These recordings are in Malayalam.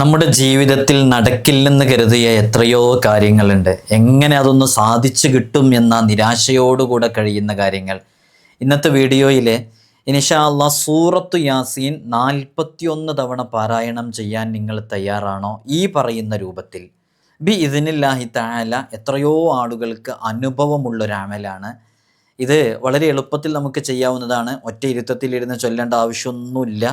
നമ്മുടെ ജീവിതത്തിൽ നടക്കില്ലെന്ന് കരുതിയ എത്രയോ കാര്യങ്ങളുണ്ട്. എങ്ങനെ അതൊന്ന് സാധിച്ചു കിട്ടും എന്ന നിരാശയോടുകൂടെ കഴിയുന്ന കാര്യങ്ങൾ. ഇന്നത്തെ വീഡിയോയിൽ ഇനിഷാല്ല സൂറത്തു യാസീൻ നാൽപ്പത്തിയൊന്ന് തവണ പാരായണം ചെയ്യാൻ നിങ്ങൾ തയ്യാറാണോ? ഈ പറയുന്ന രൂപത്തിൽ. ബി ഇതിനില്ലാഹി താല എത്രയോ ആളുകൾക്ക് അനുഭവമുള്ളൊരു അമലാണ് ഇത് വളരെ എളുപ്പത്തിൽ നമുക്ക് ചെയ്യാവുന്നതാണ്. ഒറ്റ ഇരുത്തത്തിലിരുന്ന് ചൊല്ലേണ്ട ആവശ്യമൊന്നുമില്ല.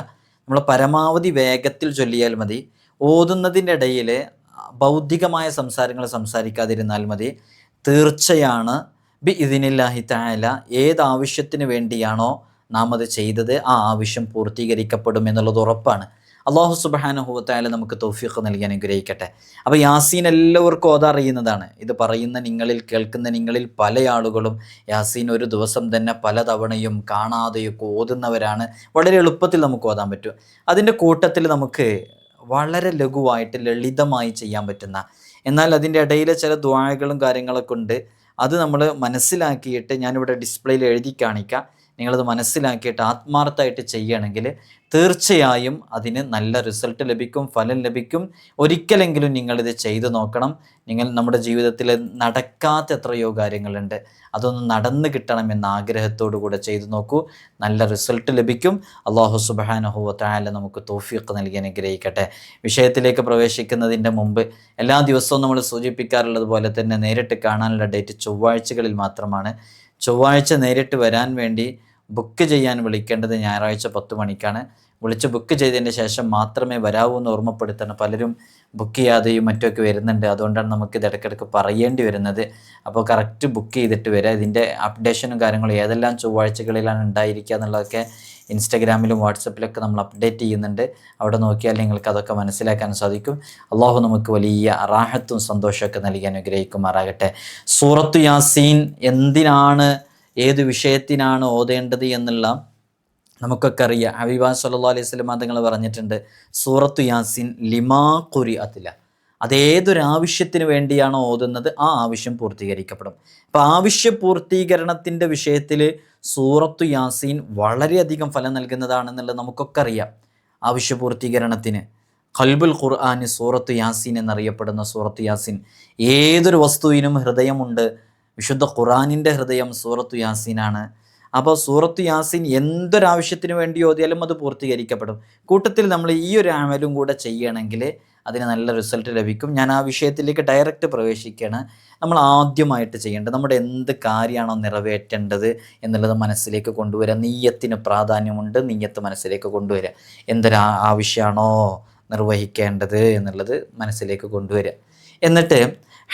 നമ്മൾ പരമാവധി വേഗത്തിൽ ചൊല്ലിയാൽ മതി. ഓതുന്നതിന്റെ ഇടയിൽ ബൗദ്ധികമായ സംസാരങ്ങൾ സംസാരിക്കാതിരുന്നാൽ മതി. തീർച്ചയാണ്. ബി ഇതിനില്ലാഹി താല ഏത് ആവശ്യത്തിന് വേണ്ടിയാണോ നാം അത് ചെയ്തത് ആ ആവശ്യം പൂർത്തീകരിക്കപ്പെടും എന്നുള്ളത് ഉറപ്പാണ്. അള്ളാഹു സുബാനുഹൂത്തായാലും നമുക്ക് തൗഫീഖ് നൽകി അനുഗ്രഹിക്കട്ടെ. അപ്പോൾ യാസീൻ എല്ലാവർക്കും ഓതാ അറിയുന്നതാണ്. ഇത് പറയുന്ന നിങ്ങളിൽ കേൾക്കുന്ന നിങ്ങളിൽ പല ആളുകളും യാസീൻ ഒരു ദിവസം തന്നെ പലതവണയും കാണാതെയൊക്കെ ഓതുന്നവരാണ്. വളരെ എളുപ്പത്തിൽ നമുക്ക് ഓതാൻ പറ്റും. അതിന്റെ കൂട്ടത്തിൽ നമുക്ക് വളരെ ലഘുവായിട്ട് ലളിതമായി ചെയ്യാൻ പറ്റുന്ന. എന്നാൽ അതിന്റെ ഇടയിൽ ചില ദ്വാഴകളും കാര്യങ്ങളൊക്കെ ഉണ്ട്. അത് നമ്മൾ മനസ്സിലാക്കിയിട്ട് ഞാനിവിടെ ഡിസ്പ്ലേയിൽ എഴുതി കാണിക്കാം. നിങ്ങളത് മനസ്സിലാക്കിയിട്ട് ആത്മാർത്ഥമായിട്ട് ചെയ്യുകയാണെങ്കിൽ തീർച്ചയായും അതിന് നല്ല റിസൾട്ട് ലഭിക്കും ഫലം ലഭിക്കും. ഒരിക്കലെങ്കിലും നിങ്ങളിത് ചെയ്തു നോക്കണം. നിങ്ങൾ നമ്മുടെ ജീവിതത്തിൽ നടക്കാത്ത എത്രയോ കാര്യങ്ങളുണ്ട്. അതൊന്ന് നടന്നു കിട്ടണം എന്ന ആഗ്രഹത്തോടു കൂടെ ചെയ്തു നോക്കൂ. നല്ല റിസൾട്ട് ലഭിക്കും. അള്ളാഹു സുബാനഹുവ താല നമുക്ക് തോഫിയൊക്കെ നൽകി അനുഗ്രഹിക്കട്ടെ. വിഷയത്തിലേക്ക് പ്രവേശിക്കുന്നതിന്റെ മുമ്പ് എല്ലാ ദിവസവും നമ്മൾ സൂചിപ്പിക്കാറുള്ളത് പോലെ തന്നെ നേരിട്ട് കാണാനുള്ള ഡേറ്റ് ചൊവ്വാഴ്ചകളിൽ മാത്രമാണ്. ചൊവ്വാഴ്ച നേരിട്ട് വരാൻ വേണ്ടി ബുക്ക് ചെയ്യാൻ വിളിക്കേണ്ടത് ഞായറാഴ്ച പത്ത് മണിക്കാണ്. വിളിച്ച് ബുക്ക് ചെയ്തതിന് ശേഷം മാത്രമേ വരാവൂ എന്ന് ഓർമ്മപ്പെടുത്തണം. പലരും ബുക്ക് ചെയ്യാതെയും മറ്റുമൊക്കെ വരുന്നുണ്ട്. അതുകൊണ്ടാണ് നമുക്ക് ഇത് ഇടയ്ക്കിടയ്ക്ക് പറയേണ്ടി വരുന്നത്. അപ്പോൾ കറക്റ്റ് ബുക്ക് ചെയ്തിട്ട് വരിക ഇതിന്റെ അപ്ഡേഷനും കാര്യങ്ങളും ഏതെല്ലാം ചൊവ്വാഴ്ചകളിലാണ് ഉണ്ടായിരിക്കുക എന്നുള്ളതൊക്കെ ഇൻസ്റ്റഗ്രാമിലും വാട്സപ്പിലൊക്കെ നമ്മൾ അപ്ഡേറ്റ് ചെയ്യുന്നുണ്ട്. അവിടെ നോക്കിയാൽ നിങ്ങൾക്ക് അതൊക്കെ മനസ്സിലാക്കാൻ സാധിക്കും. അള്ളാഹു നമുക്ക് വലിയ റാഹത്തും സന്തോഷമൊക്കെ നൽകി അനുഗ്രഹിക്കുമാറാകട്ടെ. സൂറത്ത് യാസീൻ എന്തിനാണ് ഏത് വിഷയത്തിനാണ് ഓതേണ്ടത് എന്നുള്ള നമുക്കൊക്കെ അറിയാം. ഹബീബ സല്ലാ അലൈഹി സ്വലം തങ്ങൾ പറഞ്ഞിട്ടുണ്ട് സൂറത്തു യാസിൻ ലിമാ കുരി അതില അതേതൊരാവശ്യത്തിന് വേണ്ടിയാണോ ഓതുന്നത് ആ ആവശ്യം പൂർത്തീകരിക്കപ്പെടും. അപ്പോൾ ആവശ്യ പൂർത്തീകരണത്തിന്റെ വിഷയത്തിൽ സൂറത്തു യാസീൻ വളരെയധികം ഫലം നൽകുന്നതാണെന്നുള്ളത് നമുക്കൊക്കെ അറിയാം. ആവശ്യ പൂർത്തീകരണത്തിന്. ഖൽബുൽ ഖുർആാന് സൂറത്ത് യാസീൻ എന്നറിയപ്പെടുന്ന സൂറത്ത് യാസീൻ ഏതൊരു വസ്തുവിനും ഹൃദയമുണ്ട്. വിശുദ്ധ ഖുറാനിന്റെ ഹൃദയം സൂറത്തു യാസീനാണ്. അപ്പോൾ സൂറത്ത് യാസിൻ എന്തൊരാവശ്യത്തിന് വേണ്ടി ഓതിയാലും അത് പൂർത്തീകരിക്കപ്പെടും. കൂട്ടത്തിൽ നമ്മൾ ഈ ഒരു ആമലും കൂടെ ചെയ്യണമെങ്കിൽ അതിന് നല്ല റിസൾട്ട് ലഭിക്കും. ഞാൻ ആ വിഷയത്തിലേക്ക് ഡയറക്റ്റ് പ്രവേശിക്കുകയാണ്. നമ്മൾ ആദ്യമായിട്ട് ചെയ്യേണ്ടത് നമ്മുടെ എന്ത് കാര്യമാണോ നിറവേറ്റേണ്ടത് എന്നുള്ളത് മനസ്സിലേക്ക് കൊണ്ടുവരിക നീയത്തിന് പ്രാധാന്യമുണ്ട്. നീയത്ത് മനസ്സിലേക്ക് കൊണ്ടുവരിക എന്തൊരു ആവശ്യമാണോ നിർവഹിക്കേണ്ടത് എന്നുള്ളത് മനസ്സിലേക്ക് കൊണ്ടുവരിക എന്നിട്ട്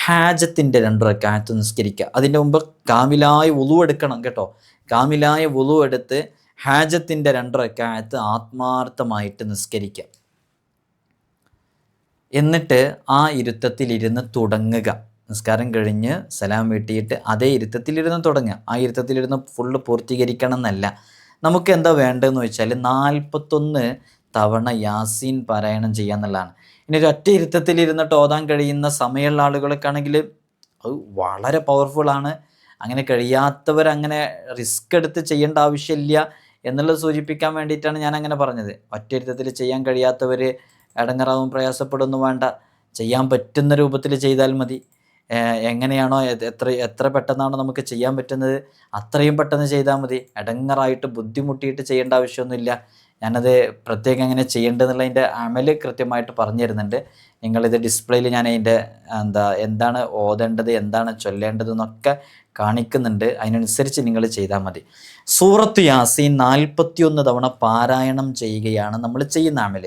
ഹാജത്തിന്റെ രണ്ട് റക്കാത്ത് നിസ്കരിക്കുക. അതിന്റെ മുമ്പ് കാമിലായി ഉളുവെടുക്കണം കേട്ടോ. കാമിലായ വുളു എടുത്ത് ഹാജത്തിന്റെ രണ്ടരക്കാലത്ത് ആത്മാർത്ഥമായിട്ട് നിസ്കരിക്കുക എന്നിട്ട് ആ ഇരുത്തത്തിലിരുന്ന് തുടങ്ങുക. നിസ്കാരം കഴിഞ്ഞ് സലാം വീട്ടിയിട്ട് അതേ ഇരുത്തത്തിലിരുന്ന് തുടങ്ങുക. ആ ഇരുത്തത്തിലിരുന്ന് ഫുള്ള് പൂർത്തീകരിക്കണം എന്നല്ല നമുക്ക് എന്താ വേണ്ടതെന്ന് വെച്ചാൽ നാൽപ്പത്തൊന്ന് തവണ യാസീൻ പാരായണം ചെയ്യുക എന്നുള്ളതാണ്. ഇനി ഒരു ഒറ്റ ഇരുത്തത്തിലിരുന്നിട്ട് ഓതാൻ കഴിയുന്ന സമയമുള്ള ആളുകൾക്കാണെങ്കിൽ അത് വളരെ പവർഫുള്ളാണ് അങ്ങനെ കഴിയാത്തവർ അങ്ങനെ റിസ്ക് എടുത്ത് ചെയ്യേണ്ട ആവശ്യമില്ല എന്നുള്ളത് സൂചിപ്പിക്കാൻ വേണ്ടിയിട്ടാണ് ഞാൻ അങ്ങനെ പറഞ്ഞത്. ഒറ്റയിരുത്തത്തിൽ ചെയ്യാൻ കഴിയാത്തവർ ഇടങ്ങറാവും പ്രയാസപ്പെടുന്നു വേണ്ട. ചെയ്യാൻ പറ്റുന്ന രൂപത്തിൽ ചെയ്താൽ മതി. എങ്ങനെയാണോ എത്ര എത്ര പെട്ടെന്നാണോ നമുക്ക് ചെയ്യാൻ പറ്റുന്നത് അത്രയും പെട്ടെന്ന് ചെയ്താൽ മതി. ഇടങ്ങറായിട്ട് ബുദ്ധിമുട്ടിയിട്ട് ചെയ്യേണ്ട ആവശ്യമൊന്നുമില്ല. ഞാനത് പ്രത്യേകം എങ്ങനെ ചെയ്യേണ്ടതെന്നുള്ളതിന്റെ അമൽ കൃത്യമായിട്ട് പറഞ്ഞു തരുന്നുണ്ട് നിങ്ങളിത് ഡിസ്പ്ലേയിൽ ഞാൻ അതിന്റെ എന്താ എന്താണ് ഓതേണ്ടത് എന്താണ് ചൊല്ലേണ്ടത് എന്നൊക്കെ കാണിക്കുന്നുണ്ട്. അതിനനുസരിച്ച് നിങ്ങൾ ചെയ്താൽ മതി. സൂറത്ത് യാസീൻ നാൽപ്പത്തിയൊന്ന് തവണ പാരായണം ചെയ്യുകയാണ് നമ്മൾ ചെയ്യുന്ന അമൽ.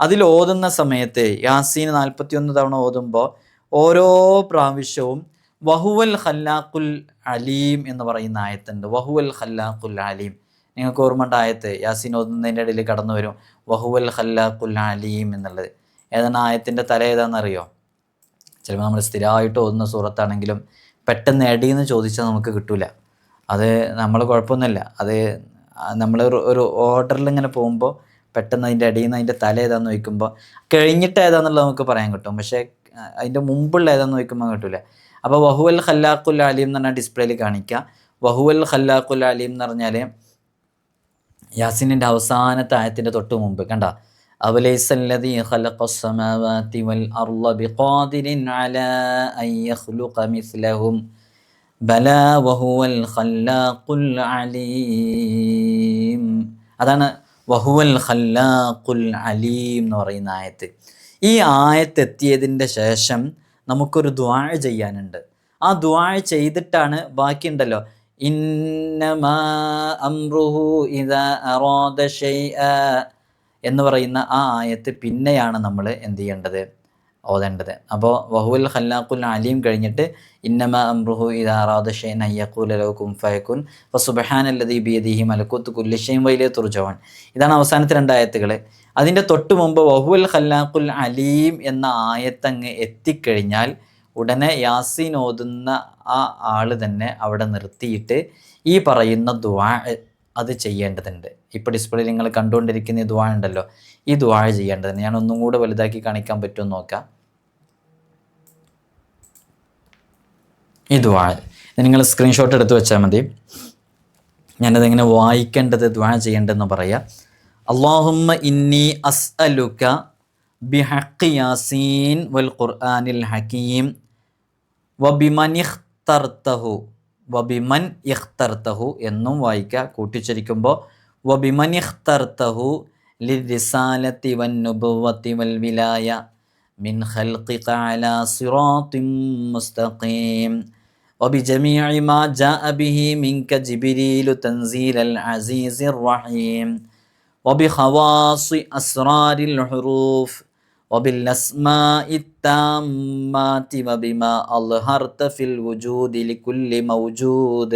അതിൽ ഓതുന്ന സമയത്ത് യാസീൻ നാൽപ്പത്തിയൊന്ന് തവണ ഓതുമ്പോൾ ഓരോ പ്രാവശ്യവും വഹുവൽ ഖല്ലാഖുൽ അലീം എന്ന് പറയുന്ന ആയത്തുണ്ട്. വഹുവൽ ഖല്ലാഖുൽ അലീം. നിങ്ങൾക്ക് ഓർമ്മ ഉണ്ടായത്ത് യാസിൻ ഓതുന്നതിന്റെ ഇടയിൽ കടന്നു വരും വഹുവൽ ഖല്ലാഖുൽ അലീം എന്നുള്ളത്. ഏതാണ് ആയത്തിന്റെ തല ഏതാണെന്നറിയോ? ചിലപ്പോൾ നമ്മൾ സ്ഥിരമായിട്ട് ഓതുന്ന സൂറത്താണെങ്കിലും പെട്ടെന്ന് എടീന്ന് ചോദിച്ചാൽ നമുക്ക് കിട്ടൂല. അത് നമ്മൾ കുഴപ്പമൊന്നുമില്ല. അത് നമ്മൾ ഒരു ഓർഡറിൽ ഇങ്ങനെ പോകുമ്പോൾ പെട്ടെന്ന് അതിന്റെ അടിയിൽ നിന്ന് അതിന്റെ തല ഏതാന്ന് ചോദിക്കുമ്പോൾ കഴിഞ്ഞിട്ട് ഏതാന്നുള്ളത് നമുക്ക് പറയാൻ കിട്ടും. പക്ഷേ അതിന്റെ മുമ്പുള്ള ഏതാന്ന് ചോദിക്കുമ്പോൾ കിട്ടില്ല അപ്പോൾ വഹുവൽ ഖല്ലാഖുൽ അലീം എന്ന് പറഞ്ഞാൽ ഡിസ്പ്ലേയിൽ കാണിക്കുക വഹുവൽ ഖല്ലാഖുൽ അലീം എന്ന് പറഞ്ഞാൽ യാസിനിൻ്റെ അവസാനത്തെ ആയത്തിൻ്റെ തൊട്ട് മുമ്പ് കണ്ട أوليس الذي خلق السماوات والأرض بقادر على أن يخلق مثلهم بلى وهو الخلاق العليم അതാണ് വഹുവൽ ഖല്ലാഖുൽ അലീം എന്ന് പറയുന്ന ആയത്ത് ഈ ആയത്ത് എത്തിയതിൻ്റെ ശേഷം നമുക്കൊരു ദ്വാ ചെയ്യാനുണ്ട് ആ ദ്വാ ചെയ്തിട്ടാണ് ബാക്കിയുണ്ടല്ലോ ഇന്നമാ അംറുഹു അറാദ എന്ന് പറയുന്ന ആ ആയത്ത് പിന്നെയാണ് നമ്മൾ എന്ത് ചെയ്യേണ്ടത്? ഓതേണ്ടത്. അപ്പോൾ വഹുൽ ഖല്ലാഖുൽ അലീം കഴിഞ്ഞിട്ട് ഇന്നമ അംറുഹു ഇദാറാദ ഷൈൻ അയ്യഖൂല ലഹു കുൻ ഫയകുൻ ഫസുബ്ഹാനല്ലദീ ബിയദിഹി മലക്കൂത്ത് കുല്ലി ഷൈൻ വൈലേ തുർജവൻ ഇതാണ് അവസാനത്തെ രണ്ട് ആയത്തുകൾ അതിന്റെ തൊട്ട് മുമ്പ് വഹുൽ ഖല്ലാഖുൽ അലീം എന്ന ആയത്തങ്ങ് എത്തിക്കഴിഞ്ഞാൽ ഉടനെ യാസീൻ ഓതുന്ന ആ ആൾ തന്നെ അവിടെ നിർത്തിയിട്ട് ഈ പറയുന്ന ദ്വാ അത് ചെയ്യേണ്ടതുണ്ട്. ഇപ്പോൾ ഡിസ്പ്ലേയിൽ നിങ്ങൾ കണ്ടുകൊണ്ടിരിക്കുന്ന ഈ ദ്വാ ഉണ്ടല്ലോ ഈ ദ്വാ ചെയ്യേണ്ടതുണ്ട്. ഞാൻ ഒന്നും കൂടെ വലുതാക്കി കാണിക്കാൻ പറ്റുമെന്ന് നോക്കാം. ഈ ദ്വാ നിങ്ങൾ സ്ക്രീൻഷോട്ട് എടുത്ത് വെച്ചാൽ മതി. ഞാനതെങ്ങനെ വായിക്കേണ്ടത് ദ്വാ ചെയ്യേണ്ടതെന്ന് പറയാം. അള്ളാഹുമ്മ ഇന്നി അസ്അലുക ബിഹഖി യാസീൻ വൽ ഖുർആനിൽ ഹക്കീം. വബിമൻ ഇഖ്തർത്തഹു വബിമൻ ഇഖ്തർത്തഹു എന്നും വായിക്കുക കൂട്ടിച്ചരിക്കുമ്പോൾ വബിമൻ ഇഖ്തർത്തഹു ലിരിസാലത്തി വൻ നുബുവത്തി വൽ വിലായ മിൻ ഖൽഖിക അലാ സിറാത്തിൻ മുസ്തഖീം وبجميع ما جاء به منك جبريل تنزيل العزيز الرحيم وبخواص أسرار الحروف وبالأسماء التامات وبما أظهرت في الوجود لكل موجود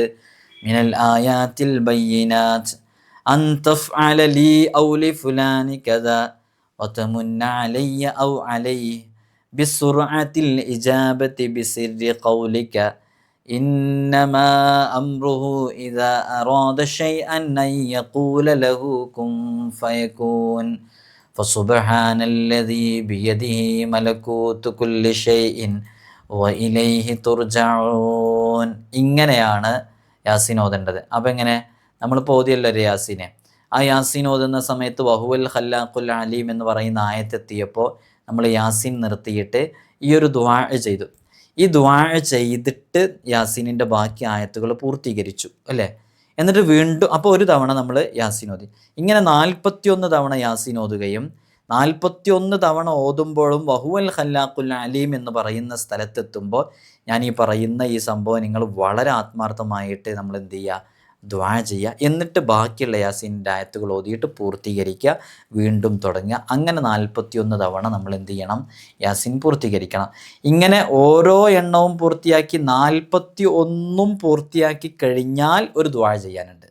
من الآيات البينات. أن تفعل لي أو لفلان كذا وتمن علي أو عليه بسرعة الإجابة بسر قولك. إنما أمره إذا أراد شيئا أن يقول له كن فيكون. فسبحان الذي بيده ملكوت كل شيء وإليه ترجعون ഇങ്ങനെയാണ് യാസീൻ ഓതേണ്ടത് അപ്പം എങ്ങനെ നമ്മളിപ്പോൾ ഓതിയല്ലോ ഒരു യാസീനെ ആ യാസീൻ ഓതുന്ന സമയത്ത് വഹുവൽ ഖല്ലാഖുൽ അലീം എന്ന് പറയുന്ന ആയത്തെത്തിയപ്പോൾ നമ്മൾ യാസീൻ നിർത്തിയിട്ട് ഈ ഒരു ദ്വാ ചെയ്തു ഈ ദ്വാ ചെയ്തിട്ട് യാസീനിൻ്റെ ബാക്കി ആയത്തുകൾ പൂർത്തീകരിച്ചു അല്ലേ എന്നിട്ട് വീണ്ടും അപ്പോൾ ഒരു തവണ നമ്മൾ ഓതി ഇങ്ങനെ നാൽപ്പത്തിയൊന്ന് തവണ യാസിൻ ഓതുകയും നാൽപ്പത്തിയൊന്ന് തവണ ഓതുമ്പോഴും വഹുവൽ ഖല്ലാഖുൽ അലീം എന്ന് പറയുന്ന സ്ഥലത്തെത്തുമ്പോൾ ഞാൻ ഈ പറയുന്ന ഈ സംഭവം നിങ്ങൾ വളരെ ആത്മാർത്ഥമായിട്ട് നമ്മൾ എന്ത് ചെയ്യുക ദ്വാ ചെയ്യുക. എന്നിട്ട് ബാക്കിയുള്ള യാസീന്റെ ആയത്തുകൾ ഓതിയിട്ട് പൂർത്തീകരിക്കുക. വീണ്ടും തുടങ്ങുക. അങ്ങനെ നാൽപ്പത്തിയൊന്ന് തവണ നമ്മൾ എന്ത് ചെയ്യണം? യാസിൻ പൂർത്തീകരിക്കണം. ഇങ്ങനെ ഓരോ എണ്ണവും പൂർത്തിയാക്കി നാൽപ്പത്തി ഒന്നും പൂർത്തിയാക്കി കഴിഞ്ഞാൽ ഒരു ദ്വാ ചെയ്യാനുണ്ട്.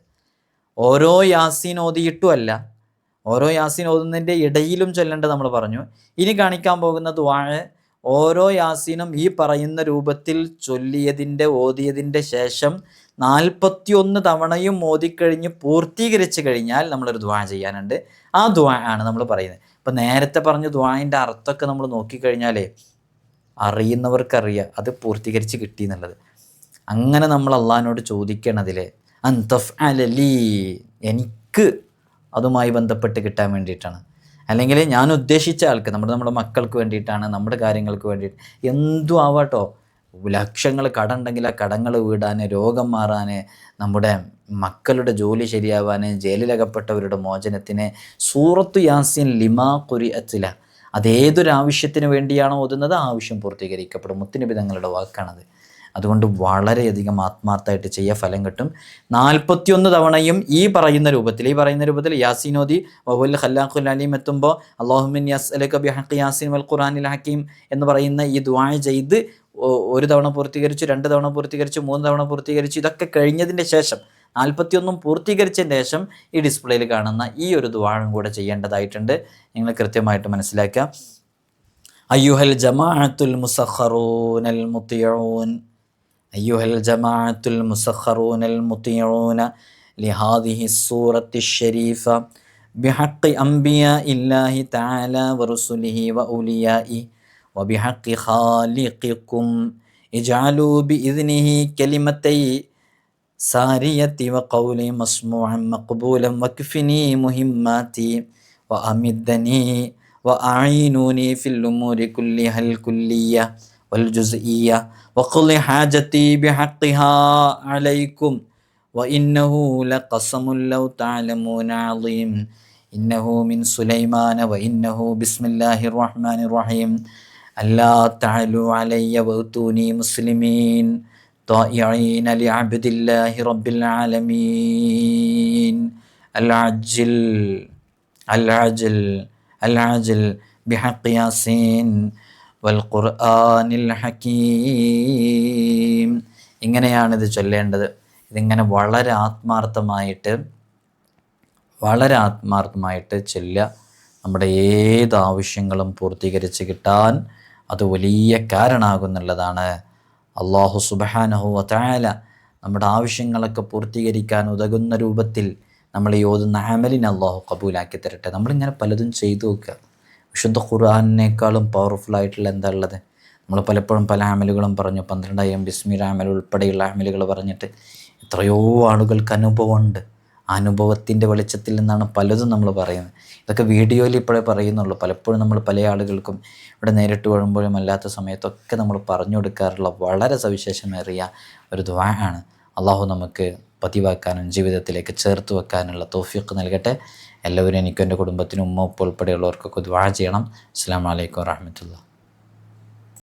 ഓരോ യാസീൻ ഓതിയിട്ടും അല്ല ഓരോ യാസീൻ ഓതുന്നതിന്റെ ഇടയിലും ചൊല്ലേണ്ടത് നമ്മൾ പറഞ്ഞു. ഇനി കാണിക്കാൻ പോകുന്ന ദ്വാ ഓരോ യാസീനും ഈ പറയുന്ന രൂപത്തിൽ ചൊല്ലിയതിന്റെ ഓതിയതിന്റെ ശേഷം നാൽപ്പത്തിയൊന്ന് തവണയും ഓതിക്കഴിഞ്ഞ് പൂർത്തീകരിച്ച് കഴിഞ്ഞാൽ നമ്മളൊരു ദ്വാ ചെയ്യാനുണ്ട്. ആ ദ്വാ ആണ് നമ്മൾ പറയുന്നത്. ഇപ്പം നേരത്തെ പറഞ്ഞ ദ്വായിന്റെ അർത്ഥമൊക്കെ നമ്മൾ നോക്കിക്കഴിഞ്ഞാലേ അറിയുന്നവർക്കറിയാം അത് പൂർത്തീകരിച്ച് കിട്ടി എന്നുള്ളത്. അങ്ങനെ നമ്മൾ അള്ളഹാനോട് ചോദിക്കണതിൽ അന്തഫ് അലലി എനിക്ക് അതുമായി ബന്ധപ്പെട്ട് കിട്ടാൻ വേണ്ടിയിട്ടാണ്. അല്ലെങ്കിൽ ഞാൻ ഉദ്ദേശിച്ച ആൾക്ക് നമ്മുടെ നമ്മുടെ മക്കൾക്ക് വേണ്ടിയിട്ടാണ് നമ്മുടെ കാര്യങ്ങൾക്ക് വേണ്ടിയിട്ട് എന്തും ആവാട്ടോ. ലക്ഷങ്ങൾ കടമുണ്ടെങ്കിൽ ആ കടങ്ങൾ വീടാൻ രോഗം മാറാൻ നമ്മുടെ മക്കളുടെ ജോലി ശരിയാവാൻ ജയിലിലകപ്പെട്ടവരുടെ മോചനത്തിന് സൂറത്തു യാസിൻ ലിമാ കുരി അച്ചില അതേതൊരാവശ്യത്തിന് വേണ്ടിയാണോ ഓതുന്നത്? ആവശ്യം പൂർത്തീകരിക്കപ്പെടും. മുത്തുനബി തങ്ങളുടെ വാക്കാണത്. അതുകൊണ്ട് വളരെയധികം ആത്മാർത്ഥമായിട്ട് ചെയ്യുക ഫലം കിട്ടും. നാൽപ്പത്തിയൊന്ന് തവണയും ഈ പറയുന്ന രൂപത്തിൽ ഈ പറയുന്ന രൂപത്തിൽ യാസിനോദി വഹുൽ ഖല്ലാഖുൽ അലീം എത്തുമ്പോൾ അള്ളാഹുമിൻ യസ് അലക ബിഹഖി യാസിൻ വൽ ഖുറാനിൽ ഹക്കീം എന്ന് പറയുന്ന ഈ ദ്വാ ചെയ്ത് ഒരു തവണ പൂർത്തീകരിച്ചു രണ്ട് തവണ പൂർത്തീകരിച്ചു മൂന്ന് തവണ പൂർത്തീകരിച്ചു ഇതൊക്കെ കഴിഞ്ഞതിന്റെ ശേഷം നാൽപ്പത്തിയൊന്നും പൂർത്തീകരിച്ചതിന് ശേഷം ഈ ഡിസ്പ്ലേയിൽ കാണുന്ന ഈ ഒരു ദ്വാഴം കൂടെ ചെയ്യേണ്ടതായിട്ടുണ്ട്. നിങ്ങൾ കൃത്യമായിട്ട് മനസ്സിലാക്കുക. അയ്യുഹൽ ജമാഅത്തുൽ മുസഖറൂനൽ മുത്തിയൂൻ أيها الجماعة المسخرون المطيعون لهذه السورة الشريفة بحق أنبياء الله تعالى ورسله وأوليائه وبحق خالقكم اجعلوا بإذنه كلمتي سارية وقولي مسموعا مقبولا واكفني مهماتي وأمدني وأعينوني في الأمور كلها الكلية. والجزئية. وقل حاجتي بحقها عليكم وإنه لقسم لو تعلمون عظيم. إنه من سليمان وإنه بسم الله الرحمن الرحيم. ألا تعلوا علي وأتوني مسلمين طائعين لعبد الله رب العالمين. العجل العجل العجل بحق ياسين. വൽഖുർആനിൽ ഹക്കീം ഇങ്ങനെയാണ് ഇത് ചൊല്ലേണ്ടത്. ഇതിങ്ങനെ വളരെ ആത്മാർത്ഥമായിട്ട് വളരെ ആത്മാർത്ഥമായിട്ട് ചൊല്ലുക. നമ്മുടെ ഏത് ആവശ്യങ്ങളും പൂർത്തീകരിച്ച് കിട്ടാൻ അത് വലിയ കാരണമാകുന്നുള്ളതാണ് അള്ളാഹു സുബഹാനഹു വത്തായാല നമ്മുടെ ആവശ്യങ്ങളൊക്കെ പൂർത്തീകരിക്കാൻ ഉതകുന്ന രൂപത്തിൽ നമ്മൾ ഈ ഓതുന്ന അമലിനെ അള്ളാഹു കബൂലാക്കി തരട്ടെ. നമ്മളിങ്ങനെ പലതും ചെയ്തു നോക്കുക. വിശുദ്ധ ഖുർആാനിനേക്കാളും പവർഫുൾ ആയിട്ടുള്ള എന്താ ഉള്ളത് നമ്മൾ പലപ്പോഴും പല ആമലുകളും പറഞ്ഞു. പന്ത്രണ്ടായിരം ബിസ്മിർ ആമൽ ഉൾപ്പെടെയുള്ള ആമലുകൾ പറഞ്ഞിട്ട് എത്രയോ ആളുകൾക്ക് അനുഭവമുണ്ട്. അനുഭവത്തിന്റെ വെളിച്ചത്തിൽ നിന്നാണ് പലതും നമ്മൾ പറയുന്നത്. ഇതൊക്കെ വീഡിയോയിൽ ഇപ്പോഴേ പറയുന്നുള്ളൂ. പലപ്പോഴും നമ്മൾ പല ആളുകൾക്കും ഇവിടെ നേരിട്ട് വരുമ്പോഴും അല്ലാത്ത സമയത്തൊക്കെ നമ്മൾ പറഞ്ഞു കൊടുക്കാറുള്ള വളരെ സവിശേഷമേറിയ ഒരു ദ്വാ ആണ്. അള്ളാഹു നമുക്ക് പതിവാക്കാനും ജീവിതത്തിലേക്ക് ചേർത്ത് വെക്കാനുള്ള തോഫിയൊക്കെ നൽകട്ടെ. എല്ലാവരും എനിക്കും എന്റെ കുടുംബത്തിനും ഉമ്മ ഉപ്പ് ഉൾപ്പെടെയുള്ളവർക്കൊക്കെ ദ്വാ ചെയ്യണം. അസ്സാം വലൈക്കും വാഹമത്തുള്ള